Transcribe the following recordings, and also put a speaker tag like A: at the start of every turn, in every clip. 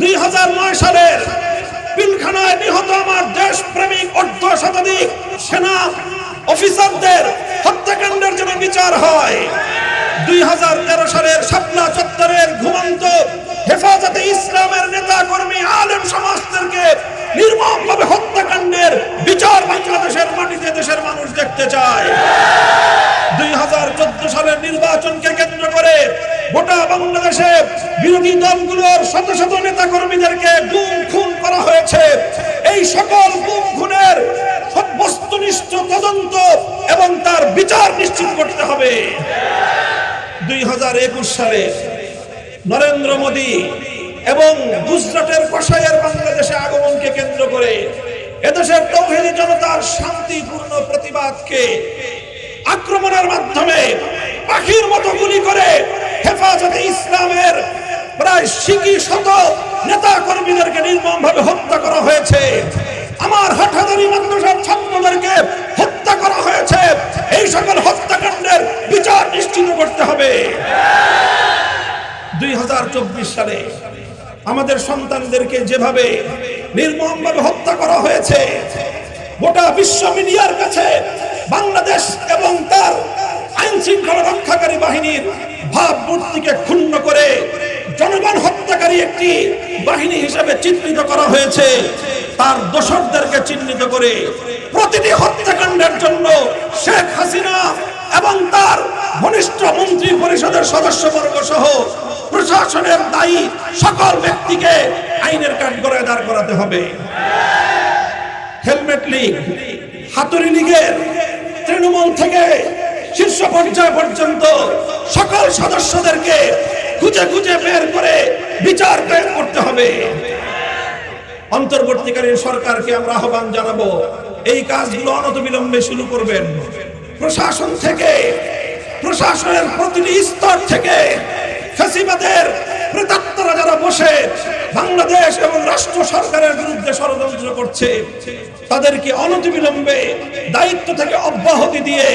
A: দুই হাজার নয় সালের পিলখানায় নিহত আমার দেশপ্রেমিক অর্ধ শতাধিক সেনা অফিসারদের হত্যাকাণ্ডের জন্য বিচার হয়। দুই হাজার তেরো সালের শাপলা চত্বরের ঘুমন্ত হেফাজতে ইসলামের নেতা কর্মী আলেম সমাজদেরকে নির্মমভাবে হত্যাকাণ্ডের বিচার বাংলাদেশের বিচার করতে হবে। দুই হাজার একুশ সালে নরেন্দ্র মোদী এবং গুজরাটের কষাইয়ের বাংলাদেশে আগমনকে কেন্দ্র করে এদেশের তৌহিদি জনতার শান্তিপূর্ণ প্রতিবাদকে আক্রমণের মাধ্যমে পাখির মতো গুলি করে হেফাজতে ইসলামের প্রায় শিকি শত নেতা কর্মীদেরকে নির্মমভাবে হত্যা সালে আমাদের সন্তানদেরকে যেভাবে নির্মমভাবে হত্যা করা হয়েছে, গোটা বিশ্ব মিডিয়ার কাছে বাংলাদেশ এবং তার আইন শৃঙ্খলা রক্ষাকারী বাহিনীর ভাবমূর্তিকে ক্ষুণ্ণ করে জনগণ হত্যাকারী একটি বাহিনী হিসেবে চিহ্নিত করা হয়েছে। তার দোষরদেরকে চিহ্নিত করে প্রতিটি হত্যাকাণ্ডের জন্য শেখ হাসিনা এবং তার ঘনিষ্ঠ মন্ত্রী পরিষদের সদস্যবর্গ সহ প্রশাসনের দায়ী সকল ব্যক্তিকে আইনের কাঠগড়ায় দাঁড় করাতে হবে। হেলমেট লীগ, হাতুড়ি লীগের তৃণমূল থেকে শীর্ষ পর্যায় পর্যন্ত সকল সদস্যদেরকে খুঁজে খুঁজে বের করে বিচার প্রয়োগ করতে হবে। অন্তর্বর্তীকালীন সরকারকে আমরা আহ্বান জানাব, এই কাজগুলো অনতবিলম্বে শুরু করবেন। প্রশাসন থেকে, প্রশাসনের প্রতিটি স্তর থেকে ফেসিবাদের প্রেতাত্মরা যারা বসে বাংলাদেশ এবং রাষ্ট্র সরকারের বিরুদ্ধে ষড়যন্ত্র করছে, তাদেরকে অনতিবিলম্বে দায়িত্ব থেকে অব্যাহতি দিয়ে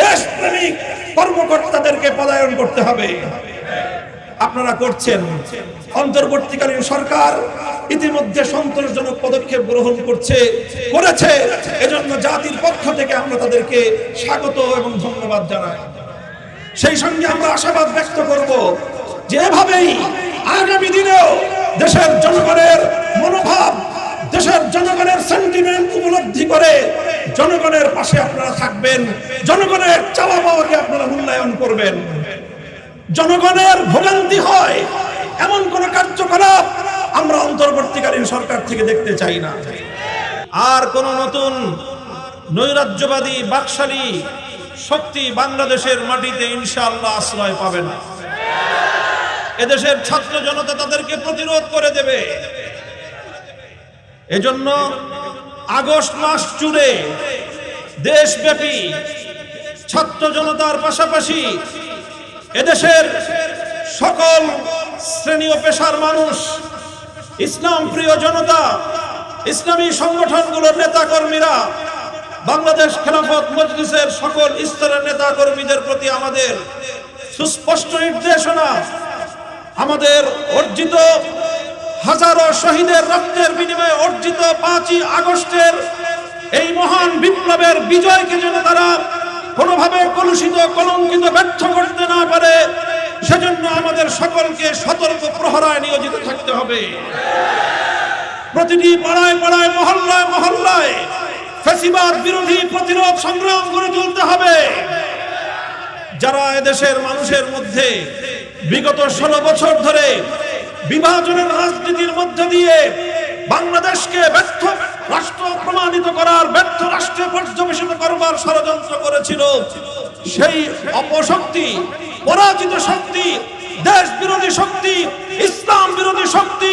A: দেশপ্রেমিক কর্মকর্তাদেরকে পদায়ন করতে হবে। আপনারা করছেন। অন্তর্বর্তীকালীন সরকার ইতিমধ্যে সন্তোষজনক পদক্ষেপ গ্রহণ করছে, করেছে। এজন্য জাতির পক্ষ থেকে আমরা তাদেরকে স্বাগত এবং ধন্যবাদ জানাই। সেই সঙ্গে আমরা আশাবাদ ব্যক্ত করব যেভাবেই আগামী দিনেও দেশের জনগণের মনোভাব, দেশের জনগণের সেন্টিমেন্ট উপলব্ধি করে জনগণের পাশে আপনারা থাকবেন, জনগণের চাওয়া পাওয়াকে আপনারা মূল্যায়ন করবেন। জনগণের ভোগান্তি হয় এমন কোন কার্যকলাপ আমরা অন্তর্বর্তীকালীন সরকার থেকে দেখতে চাই না। আর কোন নতুন নৈরাজ্যবাদী, বাকশালী শক্তি বাংলাদেশের মাটিতে ইনশাআল্লাহ আশ্রয় পাবে না। এদেশের ছাত্র জনতা তাদেরকে প্রতিরোধ করে দেবে। এজন্য আগস্ট মাস জুড়ে দেশব্যাপী ছাত্র জনতার পাশাপাশি এদেশের সকল শ্রেণি ও পেশার মানুষ, ইসলাম প্রিয় জনতা, ইসলামী সংগঠনগুলোর নেতা কর্মীরা বাংলাদেশ খেলাফত মজলিসের সকল স্তরের নেতা কর্মীদের প্রতি আমাদের সুস্পষ্ট নির্দেশনা, আমাদের অর্জিত হাজারো শহীদের রক্তের বিনিময়ে অর্জিত পাঁচই আগস্টের এই মহান বিপ্লবের বিজয়কে যেন তারা কোনোভাবে কলুষিত, কলঙ্কিত, ব্যর্থ করতে না পারে, সেজন্য আমাদের সকলকে সতর্ক প্রহরায় নিয়োজিত থাকতে হবে। প্রতিটি পাড়ায় পাড়ায়, মহল্লায় মহল্লায় ফেসিবাদ বিরোধী প্রতিরোধ সংগ্রাম করে তুলতে হবে। যারা এদেশের মানুষের মধ্যে বিগত ষোলো বছর ধরে বিভাজনের রাজনীতির মধ্য দিয়ে বাংলাদেশকে ব্যর্থ, রাষ্ট্র প্রমাণিত করার, ব্যর্থ রাষ্ট্রে পর্যবেসিত করবার ষড়যন্ত্র করেছিল, সেই অপশক্তি, পরাজিত শক্তি দেশ বিরোধী শক্তি ইসলাম বিরোধী শক্তি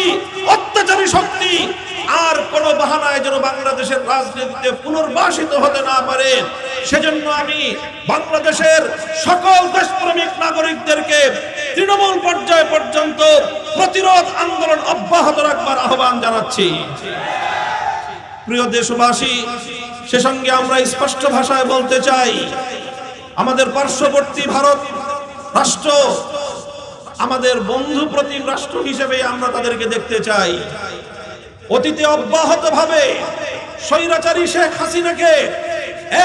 A: বাহানায় যেন বাংলাদেশের রাজনীতিতে পুনর্বাসিত হতে না পারে, সেজন্য আমি বাংলাদেশের সকল দেশপ্রেমিক নাগরিকদেরকে তৃণমূল পর্যায় পর্যন্ত প্রতিরোধ আন্দোলন অব্যাহত রাখবার আহ্বান জানাচ্ছি। প্রিয় দেশবাসী, সে সঙ্গে আমরা স্পষ্ট ভাষায় বলতে চাই, আমাদের পার্শ্ববর্তী ভারত রাষ্ট্র, আমাদের বন্ধু প্রতিম রাষ্ট্র হিসেবে আমরা তাদেরকে দেখতে চাই। অতীতে অব্যাহত ভাবে স্বৈরাচারী শেখ হাসিনাকে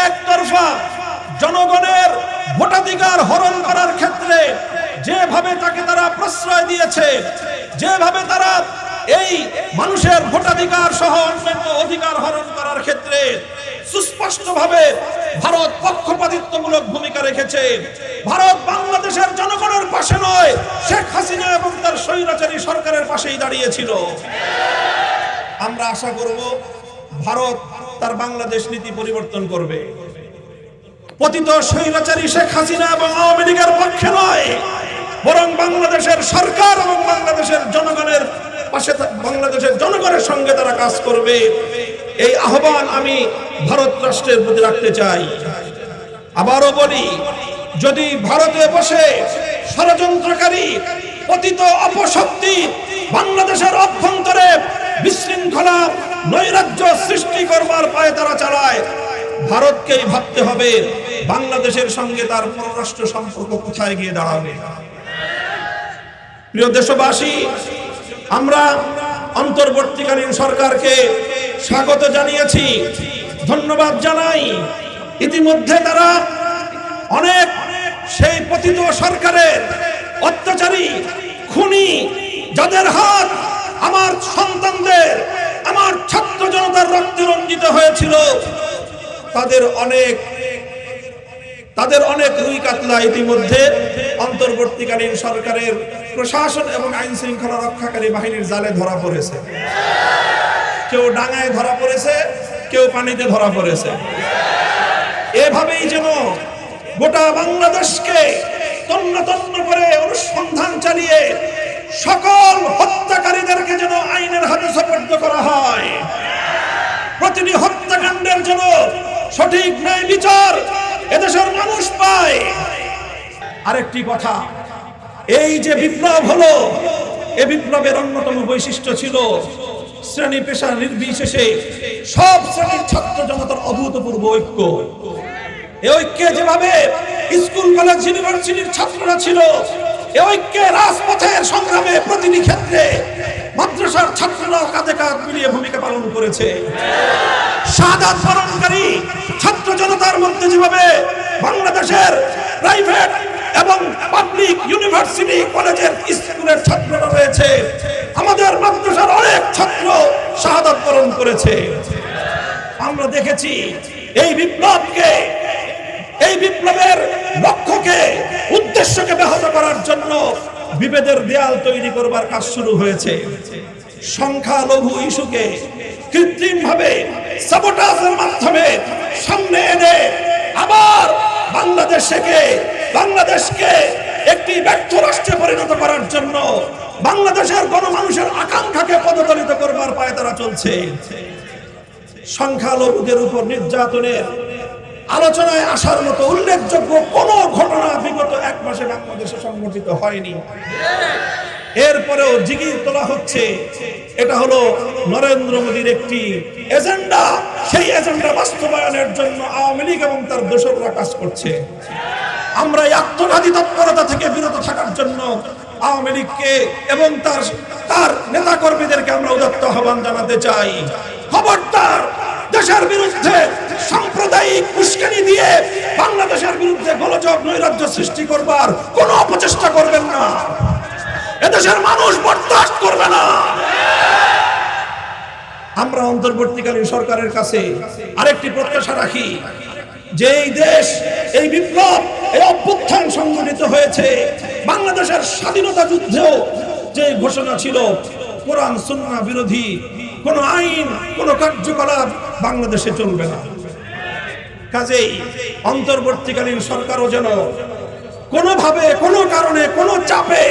A: একতরফা জনগণের ভোটাধিকার হরণ করার ক্ষেত্রে যেভাবে তাকে তারা প্রশ্রয় দিয়েছে, যেভাবে তারা এই মানুষের ভোটাধিকার সহ অন্যান্য অধিকার হরণ করার ক্ষেত্রে সুস্পষ্টভাবে ভারত পক্ষপাতিত্বমূলক ভূমিকা রেখেছে। ভারত বাংলাদেশের জনগণের পাশে নয়, শেখ হাসিনা এবং তার স্বৈরাচারী সরকারের পাশেই দাঁড়িয়েছিল। আমরা আশা করব ভারত তার বাংলাদেশ নীতি পরিবর্তন করবে। পতিত স্বৈরাচারী শেখ হাসিনা এবং আওয়ামী লীগের পক্ষে নয়, বরং বাংলাদেশের সরকার এবং বাংলাদেশের জনগণের পাশে বাংলাদেশের জনগণের সঙ্গে তারা কাজ করবে। এই আহ্বান আমি ভারত রাষ্ট্রের প্রতি রাখতে চাই। আবারও বলি, যদি ভারতে বসে ষড়যন্ত্রকারী, পতিত অপশক্তি বাংলাদেশের অভ্যন্তরে বিশৃঙ্খলা নৈরাজ্য সৃষ্টি করবার পায়ে তারা চালায়। ভারতকেই ভাবতে হবে, বাংলাদেশের সঙ্গে তার পররাষ্ট্র সম্পর্ক কোথায় গিয়ে দাঁড়াবে? প্রিয় দেশবাসী, আমরা অন্তর্বর্তীকালীন সরকারকে স্বাগত জানিয়েছি, ধন্যবাদ জানাই। ইতিমধ্যে তারা অনেক সেই পতিত সরকারের অত্যাচারী, খুনি যাদের হাত আমার সন্তানদের, আমার ছাত্র জনতার রক্তে রঞ্জিত হয়েছিল, তাদের অনেক তাদের অনেক রুই কাতলা ইতিমধ্যে অন্তর্বর্তীকালীন সরকারের প্রশাসন এবং আইন শৃঙ্খলা রক্ষাকারী বাহিনীর জালে ধরা পড়েছে। কেউ ডাঙায় ধরা পড়েছে, কেউ পানিতে ধরা পড়েছে। এভাবেই যেন গোটা বাংলাদেশকে তন্ন তন্ন করে অনুসন্ধান চালিয়ে সকল হত্যাকারীদেরকে যেন আইনের হাতে সোপর্দ করা হয়। প্রতিটি হত্যাকাণ্ডের জন্য সঠিক ন্যায় বিচার এদেশের মানুষ পায়। আরেকটি কথা, এই যে বিপ্লব হলো, এ বিপ্লবের অন্যতম বৈশিষ্ট্য ছিল শ্রেণি পেশা নির্বিশেষে সব শ্রেণির ছাত্র জনতার অভূতপূর্ব ঐক্য। এ ঐক্যে যেভাবে স্কুল, কলেজ, ইউনিভার্সিটির ছাত্ররা ছিল এ ঐক্যে রাজপথের সংগ্রামে প্রতিটি ক্ষেত্রে মাদ্রাসার ছাত্ররাও কাঁধে কাঁধ মিলিয়ে ভূমিকা পালন করেছে। শাহাদাত বরণকারী ছাত্র জনতার মধ্যে বাংলাদেশের প্রাইভেট এবং ইউনিভার্সিটি কলেজের স্কুলের ছাত্ররা রয়েছে, আমাদের মাদ্রাসার অনেক ছাত্র শাহাদাত বরণ করেছে। আমরা দেখেছি এই বিপ্লবকে, এই বিপ্লবের লক্ষ্যকে উদ্দেশ্যকে ব্যাহত করার জন্য বিভেদের দেয়াল তৈরি করবার কাজ শুরু হয়েছে। সংখ্যালঘু ইস্যুকে কৃত্রিম ভাবে মাধ্যমে সামনে এনে আবার বাংলাদেশকে বাংলাদেশকে একটি ব্যর্থ রাষ্ট্রে পরিণত করার জন্য বাংলাদেশের গণমানুষের আকাঙ্ক্ষাকে পদদলিত করবার পায়ে তারা চলছে। সংখ্যালঘুদের উপর নির্যাতনের আলোচনায় আসার মতো উল্লেখযোগ্য কোন ঘটনা বিগত এক মাসে বাংলাদেশে সংঘটিত হয়নি। এরপরেও জিগির তোলা হচ্ছে, এটা হলো নরেন্দ্র মোদীর একটি এজেন্ডা। সেই এজেন্ডা বাস্তবায়নের জন্য আওয়ামী লীগ এবং তার দোসররা কাজ করছে। আমরা এই আত্মঘাতী তৎপরতা থেকে বিরত থাকার জন্য আওয়ামী লীগকে এবং তার তার নেতা কর্মীদেরকে আমরা উদাত্ত আহ্বান জানাতে চাই। খবরদার দেশের বিরুদ্ধে সাম্প্রদায়িক উস্কানি দিয়ে বাংলাদেশের বিরুদ্ধে গোলযোগ নৈরাজ্য সৃষ্টি করবার কোনো অপচেষ্টা করবেন না। এদেশের মানুষ বরদাস্ত করবে না। আমরা অন্তর্বর্তীকালীন সরকারের কাছে আরেকটি প্রত্যাশা রাখি, যে এই দেশ, এই বিপ্লব, এই অভ্যুত্থান সংঘটিত হয়েছে, বাংলাদেশের স্বাধীনতা যুদ্ধেও যে ঘোষণা ছিল, কোরআন, সুন্নাহ বিরোধী, কোন আইন, কোন কার্যকলাপ বাংলাদেশে চলবে না। কাজেই অন্তর্বর্তীকালীন সরকারও যেন কোনোভাবে, কোনো কারণে, কোনো চাপে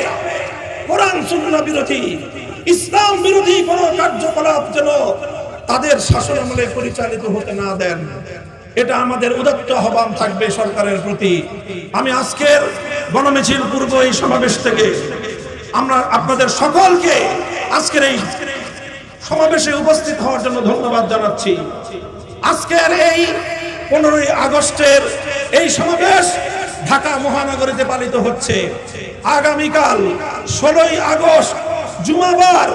A: কোরআন, সুন্নাহ বিরোধী, ইসলাম বিরোধী কোনো কার্যকলাপ যেন তাদের শাসন আমলে পরিচালিত হতে না দেন, এটা আমাদের উদাত্ত আহ্বান থাকবে সরকারের প্রতি। আমি আজকের গণমিছিল পূর্ব এই সমাবেশ থেকে আমরা আপনাদের সকলকে আজকের এই সমাবেশে উপস্থিত হওয়ার জন্য ধন্যবাদ জানাচ্ছি। আজকের এই পনেরোই আগস্টের এই সমাবেশ ঢাকা মহানগরীতে পালিত হচ্ছে। আগামীকাল ষোলোই আগস্ট জুমাবার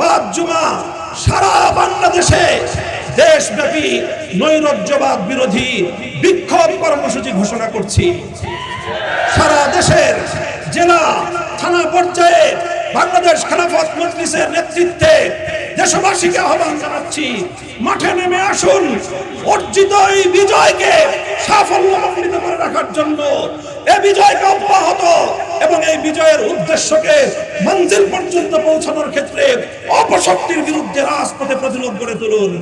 A: বাদ জুমা সারা বাংলাদেশে দেশব্যাপী নৈরাজ্যবাদ বিরোধী বিক্ষোভ কর্মসূচি ঘোষণা করছি। সারা দেশের জেলা, থানা পর্যায়ে বাংলাদেশ খেলাফত মজলিসের নেতৃত্বে দেশবাসীকে আহ্বান জানাচ্ছি, মাঠে নেমে আসুন, অর্জিত এই বিজয়কে সাফল্য সাফল্যমণ্ডিত করে রাখার জন্য। এই বিজয়কে অব্যাহত এবং এই বিজয়ের উদ্দেশ্যকে মঞ্জিল পর্যন্ত পৌঁছানোর ক্ষেত্রে অপশক্তির বিরুদ্ধে রাজপথে প্রতিরোধ গড়ে তুলুন।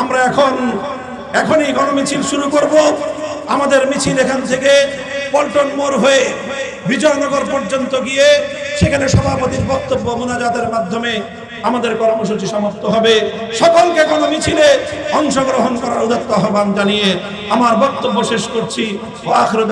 A: আমরা এখন, এখনই গণমিছিল শুরু করব। আমাদের মিছিল এখান থেকে পল্টন মোড় হয়ে বিজয়নগর পর্যন্ত গিয়ে সেখানে সভাপতির বক্তব্য মোনাজাতের মাধ্যমে আমাদের কর্মসূচি সমাপ্ত হবে সকলকে গণমিছিলে অংশগ্রহণ করার উদাত্ত আহ্বান জানিয়ে আমার বক্তব্য শেষ করছি আখরুদ।